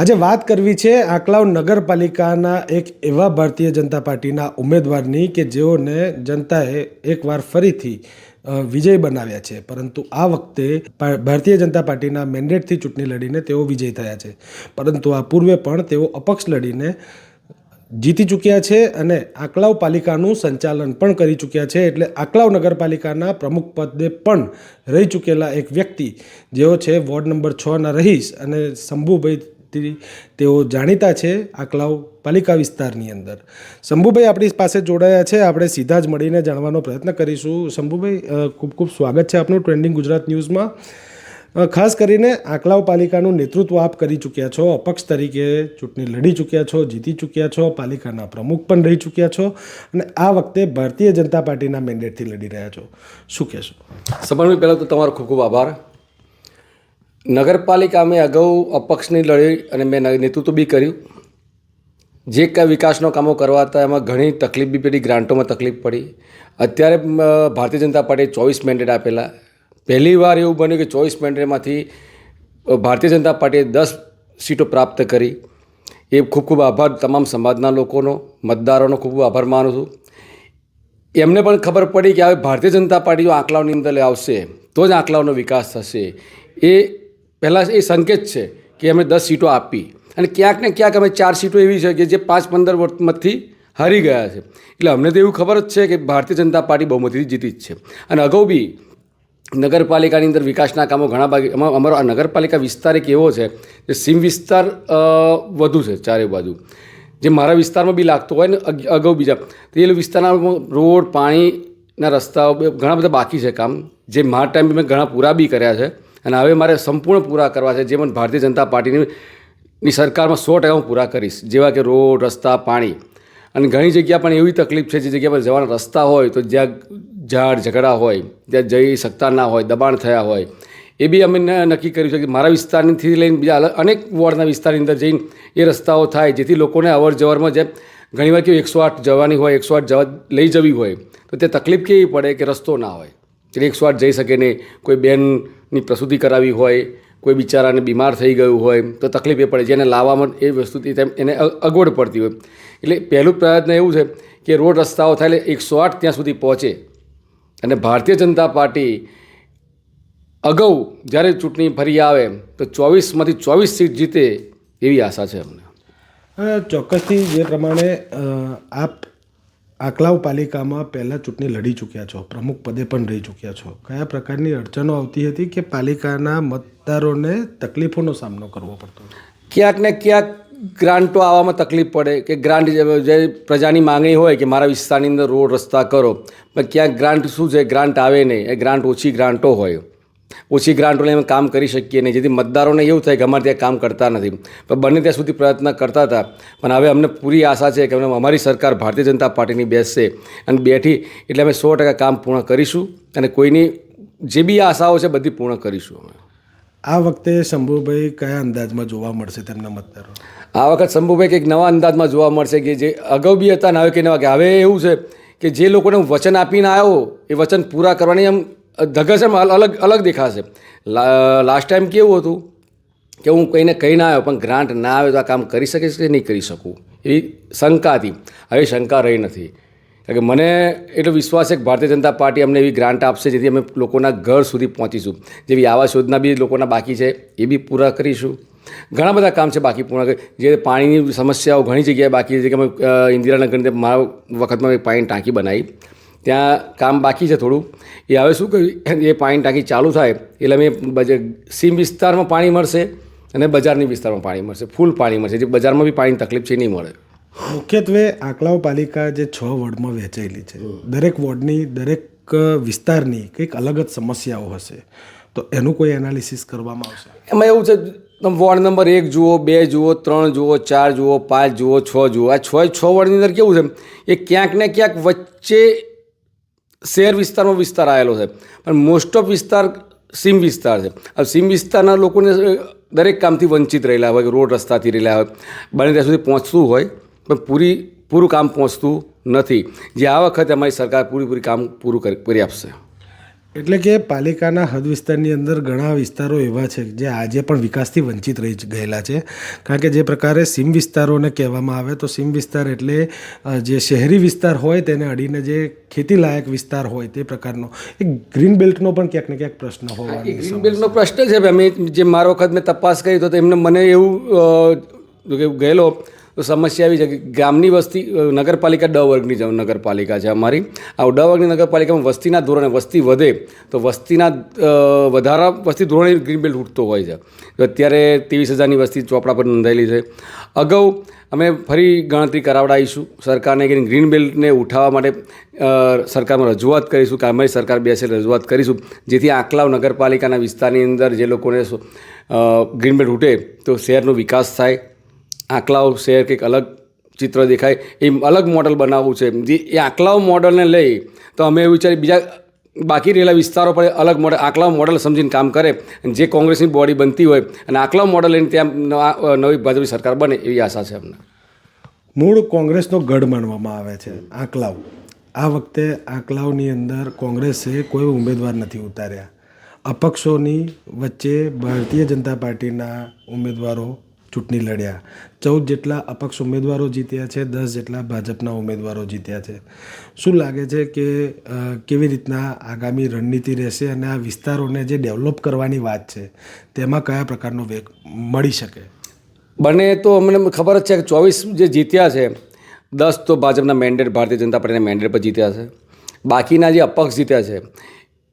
આજે વાત કરવી છે આંકલાવ નગરપાલિકાના એક એવા ભારતીય જનતા પાર્ટીના ઉમેદવારની કે જેઓને જનતાએ એકવાર ફરીથી વિજય બનાવ્યા છે. પરંતુ આ વખતે ભારતીય જનતા પાર્ટીના મેન્ડેટથી ચૂંટણી લડીને તેઓ વિજય થયા છે. પરંતુ આ પૂર્વે પણ તેઓ અપક્ષ લડીને જીતી ચૂક્યા છે અને આકલાવ પાલિકાનું સંચાલન પણ કરી ચૂક્યા છે. એટલે આકલાવ નગરપાલિકાના પ્રમુખ પદે પણ રહી ચૂકેલા એક વ્યક્તિ, જેઓ છે વોર્ડ નંબર છના રહીશ અને શંભુભાઈથી તેઓ જાણીતા છે આકલાવ પાલિકા વિસ્તારની અંદર. શંભુભાઈ આપણી પાસે જોડાયા છે. આપણે સીધા જ મળીને જાણવાનો પ્રયત્ન કરીશું. શંભુભાઈ ખૂબ ખૂબ સ્વાગત છે આપનું ટ્રેન્ડિંગ ગુજરાત ન્યૂઝમાં. ખાસ કરીને આંકલાવ પાલિકાનું નેતૃત્વ આપ કરી ચૂક્યા છો. અપક્ષ તરીકે ચૂંટણી લડી ચૂક્યા છો, જીતી ચૂક્યા છો, પાલિકાના પ્રમુખ પણ રહી ચૂક્યા છો અને આ વખતે ભારતીય જનતા પાર્ટીના મેન્ડેટથી લડી રહ્યા છો. શું કહેશો? સબરભાઈ પહેલાં તો તમારો ખૂબ ખૂબ આભાર. નગરપાલિકા અમે અગાઉ અપક્ષની લડી અને મેં નેતૃત્વ બી કર્યું. જે કાંઈ વિકાસનો કામો કરવા હતા, એમાં ઘણી તકલીફ બી પડી, ગ્રાન્ટોમાં તકલીફ પડી. અત્યારે ભારતીય જનતા પાર્ટીએ ચોવીસ મેન્ડેટ આપેલા. પહેલી વાર એવું બન્યું કે ચોવીસ મેન્ડેટમાંથી ભારતીય જનતા પાર્ટીએ દસ સીટો પ્રાપ્ત કરી. એ ખૂબ ખૂબ આભાર તમામ સમાજના લોકોનો, મતદારોનો ખૂબ ખૂબ આભાર માનું છું. એમને પણ ખબર પડી કે હવે ભારતીય જનતા પાર્ટી જો આંકલાવની અંદર આવશે, તો જ આંકલાવનો વિકાસ થશે. એ પહેલાં એ સંકેત છે કે અમે દસ સીટો આપી. અને ક્યાંક ને ક્યાંક અમે ચાર સીટો એવી છે કે જે પાંચ પંદર વર્ષમાંથી હારી ગયા છે. એટલે અમને તો એવું ખબર જ છે કે ભારતીય જનતા પાર્ટી બહુમતીથી જીતી જ છે. અને અગાઉ બી નગરપાલિકાની અંદર વિકાસના કામો ઘણા ભાગે અમારો આ નગરપાલિકા વિસ્તાર એક એવો છે જે સીમ વિસ્તાર વધુ છે ચારે બાજુ. જે મારા વિસ્તારમાં બી લાગતો હોય ને અગાઉ બીજા. તો એ વિસ્તારના રોડ, પાણીના રસ્તાઓ ઘણા બધા બાકી છે કામ. જે મારા ટાઈમ મેં ઘણા પૂરા બી કર્યા છે. અને હવે મારે સંપૂર્ણ પૂરા કરવા છે. જે મને ભારતીય જનતા પાર્ટીની, ની સરકારમાં સો ટકા હું પૂરા કરીશ. જેવા કે રોડ, રસ્તા, પાણી. અને ઘણી જગ્યા પણ એવી તકલીફ છે, જે જગ્યા પર જવાના રસ્તા હોય તો જ્યાં ઝાડ ઝઘડા હોય ત્યાં જઈ શકતા ના હોય, દબાણ થયા હોય, એ બી અમે નક્કી કર્યું છે કે મારા વિસ્તારથી લઈને બીજા અનેક વોર્ડના વિસ્તારની અંદર જઈને એ રસ્તાઓ થાય, જેથી લોકોને અવર જવરમાં જેમ ઘણીવાર કેવું એકસો આઠ જવાની હોય, એકસો આઠ જવા લઈ જવી હોય, તો તે તકલીફ કેવી પડે કે રસ્તો ના હોય. એકસો આઠ જઈ શકે નહીં કોઈ બેનની પ્રસૂતિ કરાવી હોય, કોઈ બિચારાને બીમાર થઈ ગયું હોય, તો તકલીફ એ પડે. જેને લાવવામાં એ વસ્તુથી તેમ એને અગવડ પડતી હોય. એટલે પહેલું પ્રયત્ન એવું છે કે રોડ રસ્તાઓ થાય એટલે એકસો આઠ ત્યાં સુધી પહોંચે. અને ભારતીય જનતા પાર્ટી અગાઉ જ્યારે ચૂંટણી ફરી આવે, તો ચોવીસમાંથી ચોવીસ સીટ જીતે એવી આશા છે અમને. ચોક્કસથી જે પ્રમાણે આપ આંકલાવ પાલિકામાં પહેલાં ચૂંટણી લડી ચૂક્યા છો, પ્રમુખ પદે પણ રહી ચૂક્યા છો. કયા પ્રકારની અડચણો આવતી હતી કે પાલિકાના મતદારોને તકલીફોનો સામનો કરવો પડતો? ક્યાંક ને ક્યાંક ગ્રાન્ટો આવવામાં તકલીફ પડે કે ગ્રાન્ટ જે પ્રજાની માંગણી હોય કે મારા વિસ્તારની અંદર રોડ રસ્તા કરો, પણ ક્યાંક ગ્રાન્ટ શું છે? ગ્રાન્ટ આવે નહીં. એ ગ્રાન્ટ ઓછી ગ્રાન્ટો હોય. ઓછી ગ્રાન્ટો લઈને અમે કામ કરી શકીએ નહીં. જેથી મતદારોને એવું થાય કે અમારે ત્યાં કામ કરતા નથી. પણ બને ત્યાં સુધી પ્રયત્ન કરતા હતા. પણ હવે અમને પૂરી આશા છે કે અમે અમારી સરકાર ભારતીય જનતા પાર્ટીની બેસશે અને બેઠી એટલે અમે સો ટકા કામ પૂર્ણ કરીશું અને કોઈની જે બી આશાઓ છે બધી પૂર્ણ કરીશું અમે. આ વખતે શંભુભાઈ કયા અંદાજમાં જોવા મળશે તેમના મતદારો? આ વખત શંભુભાઈ કંઈક નવા અંદાજમાં જોવા મળશે કે જે અગાઉ બી હતા ને હવે કે નવા કે હવે એવું છે કે જે લોકોને હું વચન આપીને આવ્યો એ વચન પૂરા કરવાની એમ ધગસ એમ અલગ અલગ દેખાશે. લાસ્ટ ટાઈમ કેવું હતું કે હું કંઈને કહી ના આવ્યો, પણ ગ્રાન્ટ ના આવે તો આ કામ કરી શકીશ કે નહીં કરી શકું? એવી શંકા હતી. હવે શંકા રહી નથી. કારણ કે મને એટલો વિશ્વાસ છે કે ભારતીય જનતા પાર્ટી અમને એવી ગ્રાન્ટ આપશે જેથી અમે લોકોના ઘર સુધી પહોંચીશું. જેવી આવાસ યોજના બી લોકોના બાકી છે, એ બી પૂરા કરીશું. ઘણા બધા કામ છે બાકી પૂર્ણ જે પાણીની સમસ્યાઓ ઘણી જગ્યાએ બાકી છે કે અમે ઇન્દિરાનગરની મારા વખતમાં એક પાણી ટાંકી બનાવી. ત્યાં કામ બાકી છે થોડું. એ હવે શું કર્યું? એ પાણી ટાંકી ચાલુ થાય એટલે અમે સીમ વિસ્તારમાં પાણી મળશે અને બજારની વિસ્તારમાં પાણી મળશે. ફૂલ પાણી મળશે. જે બજારમાં બી પાણીની તકલીફ છે નહીં મળે. મુખ્યત્વે આંકલાવ પાલિકા જે છ વોર્ડમાં વહેંચાયેલી છે. દરેક વોર્ડની દરેક વિસ્તારની કંઈક અલગ જ સમસ્યાઓ હશે. તો એનું કોઈ એનાલિસિસ કરવામાં આવશે? એમાં એવું છે તમે વોર્ડ નંબર એક જુઓ બે જુઓ ત્રણ જુઓ ચાર જુઓ પાંચ જુઓ છ જુઓ. આ છ છ વોર્ડની અંદર કેવું છે? એ ક્યાંક ને ક્યાંક વચ્ચે શહેર વિસ્તારમાં વિસ્તાર આવેલો છે. પણ મોસ્ટ ઓફ વિસ્તાર સીમ વિસ્તાર છે. હવે સીમ વિસ્તારના લોકોને દરેક કામથી વંચિત રહેલા હોય રોડ રસ્તાથી રહેલા હોય. બને ત્યાં સુધી પહોંચતું હોય, પણ પૂરી, પૂરું કામ પહોંચતું નથી. જે આ વખતે અમારી સરકાર પૂરેપૂરી કામ પૂરું કરી આપશે. એટલે કે પાલિકાના હદ વિસ્તારની અંદર ઘણા વિસ્તારો એવા છે જે આજે પણ વિકાસથી વંચિત રહી ગયેલા છે. કારણ કે જે પ્રકારે સીમ વિસ્તારોને કહેવામાં આવે તો સીમ વિસ્તાર એટલે જે શહેરી વિસ્તાર હોય તેને અડીને જે ખેતીલાયક વિસ્તાર હોય તે પ્રકારનો. એક ગ્રીન બેલ્ટનો પણ ક્યાંક ને ક્યાંક પ્રશ્ન હોય હોવાનો ગ્રીન બેલ્ટનો પ્રશ્ન છે. અમે જે મારો વખત મેં તપાસ કરી તો એમને મને એવું ગયેલો તો સમસ્યા એવી છે કે ગામની વસ્તી નગરપાલિકા ડ વર્ગની નગરપાલિકા છે અમારી. આ ડ વર્ગની નગરપાલિકામાં વસ્તીના ધોરણે વસ્તી વધે, તો વસ્તીના વધારા, વસ્તી ધોરણે ગ્રીન બેલ્ટ ઉઠતો હોય છે. તો અત્યારે ત્રેવીસ હજારની વસ્તી ચોપડા પર નોંધાયેલી છે. અગાઉ અમે ફરી ગણતરી કરાવડાવીશું. સરકારને કે ગ્રીન બેલ્ટને ઉઠાવવા માટે સરકારમાં રજૂઆત કરીશું. કે અમારી સરકાર બેસે રજૂઆત કરીશું. જેથી આંકલાવ નગરપાલિકાના વિસ્તારની અંદર જે લોકોને ગ્રીન બેલ્ટ ઉઠે, તો શહેરનો વિકાસ થાય. આંકલાવ શહેર કંઈક અલગ ચિત્ર દેખાય, એ અલગ મોડલ બનાવવું છે. જે એ આંકલાઓ મોડલને લઈ તો અમે એવું વિચારી બીજા બાકી રહેલા વિસ્તારો પર અલગ મોડલ આંકલાઓ મોડલ સમજીને કામ કરે. જે કોંગ્રેસની બોડી બનતી હોય અને આંકલાઓ મોડલ લઈને ત્યાં નવી ભાજપની સરકાર બને એવી આશા છે અમને. મૂળ કોંગ્રેસનો ગઢ માનવામાં આવે છે આંકલાવ આ વખતે આંકલાવની અંદર કોંગ્રેસે કોઈ ઉમેદવાર નથી ઉતાર્યા. અપક્ષોની વચ્ચે ભારતીય જનતા પાર્ટીના ઉમેદવારો ચૂંટણી લડ્યા. ચૌદ જેટલા અપક્ષ ઉમેદવારો જીત્યા છે, દસ જેટલા ભાજપના ઉમેદવારો જીત્યા છે. શું લાગે છે કે કેવી રીતના આગામી રણનીતિ રહેશે અને આ વિસ્તારોને જે ડેવલપ કરવાની વાત છે, તેમાં કયા પ્રકારનો વેગ મળી શકે? બને તો અમને ખબર જ છે કે ચોવીસ જે જીત્યા છે, દસ તો ભાજપના મેન્ડેટ, ભારતીય જનતા પાર્ટીના મેન્ડેટ પર જીત્યા છે. બાકીના જે અપક્ષ જીત્યા છે,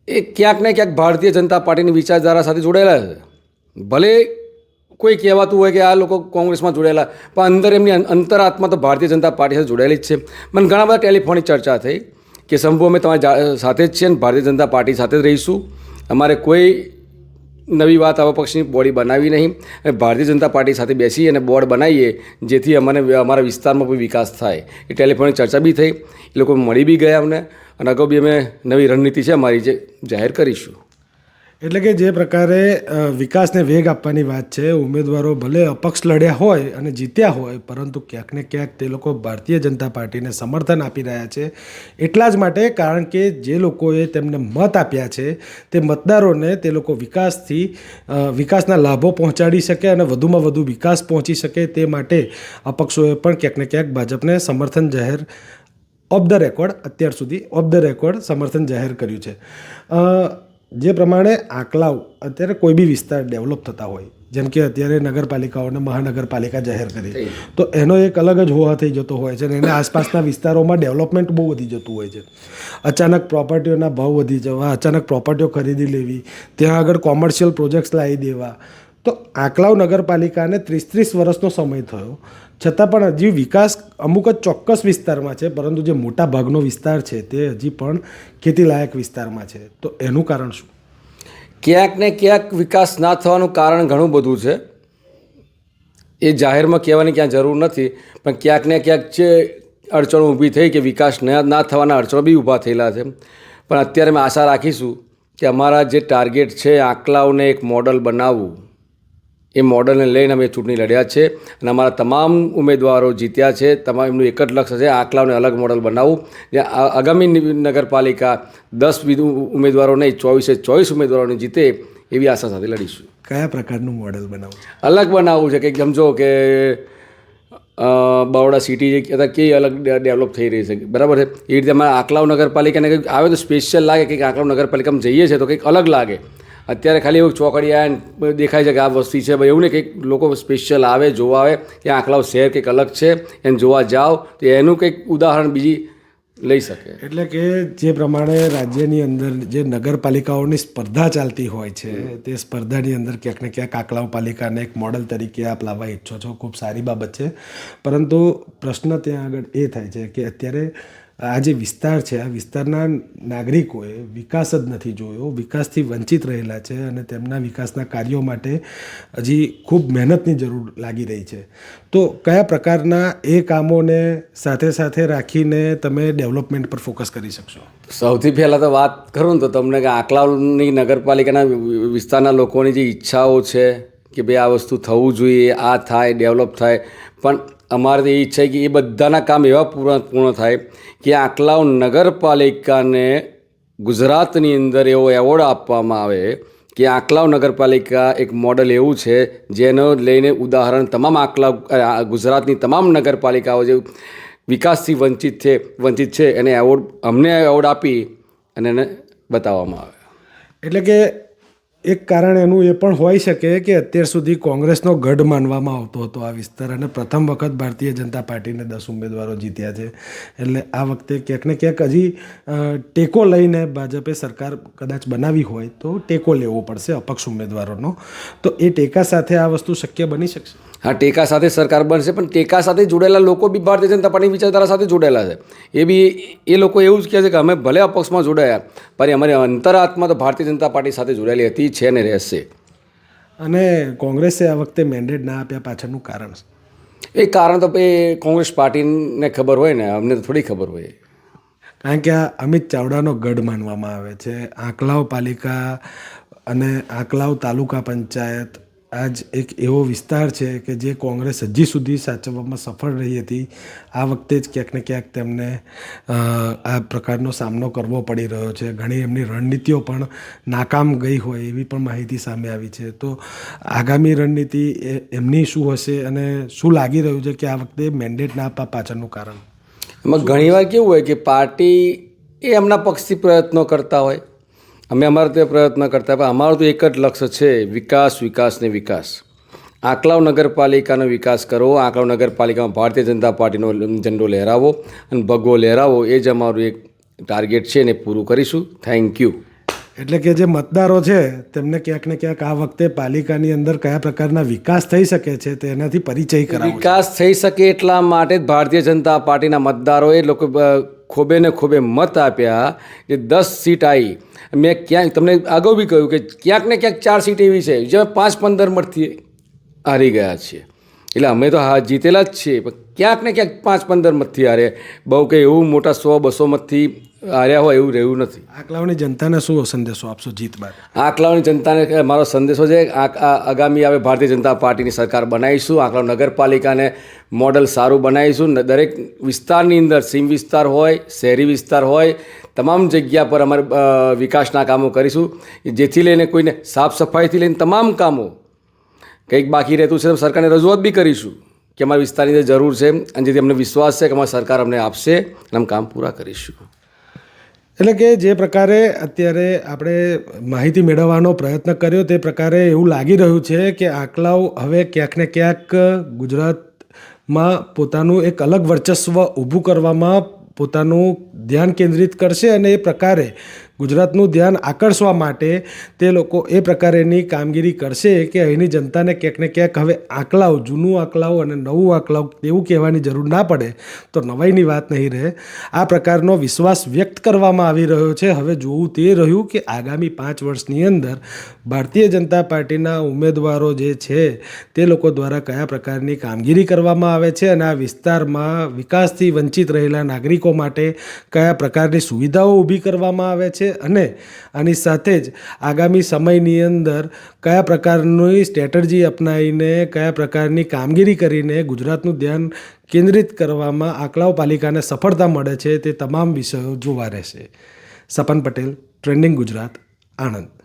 એ ક્યાંક ને ક્યાંક ભારતીય જનતા પાર્ટીની વિચારધારા સાથે જોડાયેલા છે. ભલે કોઈ કહેવાતું હોય કે આ લોકો કોંગ્રેસમાં જોડાયેલા, પણ અંદર એમની અંતરાત્મા તો ભારતીય જનતા પાર્ટી સાથે જોડાયેલી જ છે. મને ઘણા બધા ટેલિફોનિક ચર્ચા થઈ કે શંભુ, અમે તમારી સાથે જ છીએ અને ભારતીય જનતા પાર્ટી સાથે જ રહીશું. અમારે કોઈ નવી વાત આવા પક્ષની બોડી બનાવી નહીં. અને ભારતીય જનતા પાર્ટી સાથે બેસી અને બોર્ડ બનાવીએ, જેથી અમને અમારા વિસ્તારમાં કોઈ વિકાસ થાય. એ ટેલિફોનિક ચર્ચા બી થઈ. એ લોકો મળી બી ગયા અમને. અને અગાઉ બી અમે નવી રણનીતિ છે અમારી જે, જાહેર કરીશું. એટલે કે જે પ્રકારે વિકાસને વેગ આપવાની વાત છે, ઉમેદવારો ભલે અપક્ષ લડ્યા હોય અને જીત્યા હોય, પરંતુ ક્યાંક ને ક્યાંક તે લોકો ભારતીય જનતા પાર્ટીને સમર્થન આપી રહ્યા છે. એટલા જ માટે કારણ કે જે લોકોએ તેમને મત આપ્યા છે, તે મતદારોને તે લોકો વિકાસથી વિકાસના લાભો પહોંચાડી શકે અને વધુમાં વધુ વિકાસ પહોંચી શકે તે માટે અપક્ષોએ પણ ક્યાંક ને ક્યાંક ભાજપને સમર્થન જાહેર, ઓફ ધ રેકોર્ડ અત્યાર સુધી ઓફ ધ રેકોર્ડ સમર્થન જાહેર કર્યું છે. જે પ્રમાણે આંકલાવ અત્યારે કોઈ બી વિસ્તાર ડેવલપ થતા હોય જેમ કે અત્યારે નગરપાલિકાઓને મહાનગરપાલિકા જાહેર કરી તો એનો એક અલગ જ હોવા થઈ જતો હોય છે અને એના આસપાસના વિસ્તારોમાં ડેવલપમેન્ટ બહુ વધી જતું હોય છે. અચાનક પ્રોપર્ટીઓના ભાવ વધી જવા અચાનક પ્રોપર્ટીઓ ખરીદી લેવી ત્યાં આગળ કોમર્શિયલ પ્રોજેક્ટ્સ લાવી દેવા તો આંકલાવ નગરપાલિકાને ત્રીસ ત્રીસ વર્ષનો સમય થયો. છતાં પણ હજી વિકાસ અમુક જ ચોક્કસ વિસ્તારમાં છે, પરંતુ જે મોટા ભાગનો વિસ્તાર છે તે હજી પણ ખેતીલાયક વિસ્તારમાં છે. તો એનું કારણ શું? ક્યાંક ને ક્યાંક વિકાસ ના થવાનું કારણ ઘણું બધું છે. એ જાહેરમાં કહેવાની ક્યાં જરૂર નથી, પણ ક્યાંક ને ક્યાંક જે અડચણો ઊભી થઈ કે વિકાસ ન, ના થવાના અડચણો બી ઊભા થયેલા છે. પણ અત્યારે અમે આશા રાખીશું કે અમારા જે ટાર્ગેટ છે આંકલાઓને એક મોડલ બનાવવું એ મોડલને લઈને અમે ચૂંટણી લડ્યા છે અને અમારા તમામ ઉમેદવારો જીત્યા છે. તમામ એમનું એક જ લક્ષ્ય છે આંકલાઓને અલગ મોડલ બનાવવું. જ્યાં આગામી નગરપાલિકા દસ વિધ ઉમેદવારો નહીં ચોવીસે ચોવીસ ઉમેદવારોને જીતે એવી આશા સાથે લડીશું. કયા પ્રકારનું મોડલ બનાવવું? અલગ બનાવવું છે કે સમજો કે બરોડા સિટી જે કહેતા કે અલગ ડેવલપ થઈ રહી છે. બરાબર છે? એ રીતે અમારા આંકલાવ નગરપાલિકાને કંઈક આવે તો સ્પેશિયલ લાગે કે આંકલાવ નગરપાલિકામાં જઈએ છીએ તો કંઈક અલગ લાગે. અત્યારે ખાલી એવું ચોકડીયા દેખાય છે કે આ વસ્તી છે. ભાઈ એવું ને કંઈક લોકો સ્પેશિયલ આવે જોવા આવે કે આંકલાવ શહેર કંઈક અલગ છે એને જોવા જાઓ તો એનું કંઈક ઉદાહરણ બીજી લઈ શકે. એટલે કે જે પ્રમાણે રાજ્યની અંદર જે નગરપાલિકાઓની સ્પર્ધા ચાલતી હોય છે તે સ્પર્ધાની અંદર ક્યાંક ને ક્યાંક આંકલાવ પાલિકાને એક મોડલ તરીકે આપ લાવવા ઈચ્છો છો. ખૂબ સારી બાબત છે. પરંતુ પ્રશ્ન ત્યાં આગળ એ થાય છે કે અત્યારે આ જે વિસ્તાર છે, આ વિસ્તારના નાગરિકોએ વિકાસ જ નથી જોયો. વિકાસથી વંચિત રહેલા છે અને તેમના વિકાસના કાર્યો માટે હજી ખૂબ મહેનતની જરૂર લાગી રહી છે. તો કયા પ્રકારના એ કામોને સાથે સાથે રાખીને તમે ડેવલપમેન્ટ પર ફોકસ કરી શકશો? સૌથી પહેલાં તો વાત કરું ને તો તમને કે આંકલાવની નગરપાલિકાના વિસ્તારના લોકોની જે ઈચ્છાઓ છે કે ભાઈ આ વસ્તુ થવું જોઈએ, આ થાય, ડેવલપ થાય, પણ અમારે એ છે કે એ બધાના કામ એવા પૂર્ણ પૂર્ણ થાય કે આંકલાવ નગરપાલિકાને ગુજરાતની અંદર એવો એવોર્ડ આપવામાં આવે કે આંકલાવ નગરપાલિકા એક મોડલ એવું છે જેનો લઈને ઉદાહરણ તમામ આંકલાવ ગુજરાતની તમામ નગરપાલિકાઓ જે વિકાસથી વંચિત છે વંચિત છે એને એવોર્ડ અમને એવોર્ડ આપી અને એને બતાવવામાં આવે. એટલે કે એક કારણ એનું એ પણ હોઈ શકે કે અત્યાર સુધી કોંગ્રેસનો ગઢ માનવામાં આવતો હતો આ વિસ્તાર અને પ્રથમ વખત ભારતીય જનતા પાર્ટીને દસ ઉમેદવારો જીત્યા છે. એટલે આ વખતે ક્યાંક ને ક્યાંક હજી ટેકો લઈને ભાજપે સરકાર કદાચ બનાવી હોય તો ટેકો લેવો પડશે અપક્ષ ઉમેદવારોનો. તો એ ટેકા સાથે આ વસ્તુ શક્ય બની શકશે? હા ટેકા સાથે સરકાર બનશે પણ ટેકા સાથે જોડાયેલા લોકો બી ભારતીય જનતા પાર્ટી વિચારધારા સાથે જોડાયેલા છે. એ બી એ લોકો એવું જ કહે છે કે અમે ભલે અપક્ષમાં જોડાયા પણ અમારી અંતરાત્મા તો ભારતીય જનતા પાર્ટી સાથે જોડાયેલી હતી છે ને રહેશે. અને કોંગ્રેસે આ વખતે મેન્ડેટ ના આપ્યા પાછળનું કારણ એ કારણ તો એ કોંગ્રેસ પાર્ટીને ખબર હોય ને અમને તો થોડી ખબર હોય. કારણ કે આ અમિત ચાવડાનો ગઢ માનવામાં આવે છે આંકલાવ પાલિકા અને આંકલાવ તાલુકા પંચાયત આજ એક એવો વિસ્તાર છે કે જે કોંગ્રેસ હજી સુધી સાચવવામાં સફળ રહી હતી. આ વખતે જ ક્યાંક ને ક્યાંક તેમને આ પ્રકારનો સામનો કરવો પડી રહ્યો છે. ઘણી એમની રણનીતિઓ પણ નાકામ ગઈ હોય એવી પણ માહિતી સામે આવી છે. તો આગામી રણનીતિ એમની શું હશે અને શું લાગી રહ્યું છે કે આ વખતે મેન્ડેટ ના આપવા પાછળનું કારણ? એમાં ઘણીવાર કેવું હોય કે પાર્ટી એ એમના પક્ષથી પ્રયત્નો કરતા હોય. અમે અમારા તે પ્રયત્ન કરતા પણ અમારું તો એક જ લક્ષ્ય છે વિકાસ વિકાસ ને વિકાસ. આંકલાવ નગરપાલિકાનો વિકાસ કરવો આંકલાવ નગરપાલિકામાં ભારતીય જનતા પાર્ટીનો ઝંડો લહેરાવો અને ભગવો લહેરાવો એ જ અમારું એક ટાર્ગેટ છે એને પૂરું કરીશું. થેન્ક યુ એટલે કે જે મતદારો છે તેમને ક્યાંક ને ક્યાંક આ વખતે પાલિકાની અંદર કયા પ્રકારના વિકાસ થઈ શકે છે તેનાથી પરિચય કરાવો વિકાસ થઈ શકે એટલા માટે જ ભારતીય જનતા પાર્ટીના મતદારોએ લોકો ખોબે ને ખોબે મત આપ્યા જે દસ સીટ આવી મેં ક્યાંક તમને અગાઉ બી કહ્યું કે ક્યાંક ને ક્યાંક ચાર સીટ એવી છે જે પાંચ પંદર મતથી હારી ગયા છીએ. એટલે અમે તો હા જીતેલા જ છીએ પણ ક્યાંક ને ક્યાંક પાંચ પંદર મતથી હારે. બહુ કંઈ એવું મોટા સો બસો મતથી હાર્યા હોય એવું રહ્યું નથી. આંકલાવની જનતાને શું સંદેશો આપશો જીત બાદ? આંકલાવની જનતાને મારો સંદેશો છે આગામી આવે ભારતીય જનતા પાર્ટીની સરકાર બનાવીશું આંકલાવ નગરપાલિકાને મોડલ સારું બનાવીશું. દરેક વિસ્તારની અંદર સીમ વિસ્તાર હોય શહેરી વિસ્તાર હોય તમામ જગ્યા પર અમારે વિકાસના કામો કરીશું. જેથી લઈને કોઈને સાફ સફાઈથી લઈને તમામ કામો કંઈક બાકી રહેતું છે તો સરકારને રજૂઆત બી કરીશું કે અમારા વિસ્તારની જરૂર છે અને જેથી અમને વિશ્વાસ છે કે અમારી સરકાર અમને આપશે અને અમે કામ પૂરા કરીશું. એટલે કે જે પ્રકારે અત્યારે આપણે માહિતી મેળવવાનો પ્રયત્ન કર્યો તે પ્રકારે એવું લાગી રહ્યું છે કે આંકલાઓ હવે ક્યાંક ને ક્યાંક ગુજરાતમાં પોતાનું એક અલગ વર્ચસ્વ ઊભું કરવામાં પોતાનું ધ્યાન કેન્દ્રિત કરશે અને એ પ્રકારે ગુજરાતનું ધ્યાન આકર્ષવા માટે તે લોકો એ પ્રકારેની કામગીરી કરશે કે અહીંની જનતાને ક્યાંક ને ક્યાંક હવે આંકલાવ જૂનું આંકલાવ અને નવું આંકલાવ તેવું કહેવાની જરૂર ના પડે. તો નવાઈની વાત નહીં રહે. આ પ્રકારનો વિશ્વાસ વ્યક્ત કરવામાં આવી રહ્યો છે. હવે જોવું તે રહ્યું કે આગામી પાંચ વર્ષની અંદર ભારતીય જનતા પાર્ટીના ઉમેદવારો જે છે તે લોકો દ્વારા કયા પ્રકારની કામગીરી કરવામાં આવે છે અને આ વિસ્તારમાં વિકાસથી વંચિત રહેલા નાગરિકો માટે કયા પ્રકારની સુવિધાઓ ઊભી કરવામાં આવે છે અને આની સાથે જ આગામી સમયની અંદર કયા પ્રકારની સ્ટ્રેટર્જી અપનાવીને, કયા પ્રકારની કામગીરી કરીને ગુજરાતનું ધ્યાન કેન્દ્રિત કરવામાં આંકલાવ પાલિકાને સફળતા મળે છે તે તમામ વિષયો જોવા રહેશે. સપન પટેલ ટ્રેન્ડિંગ ગુજરાત, આણંદ.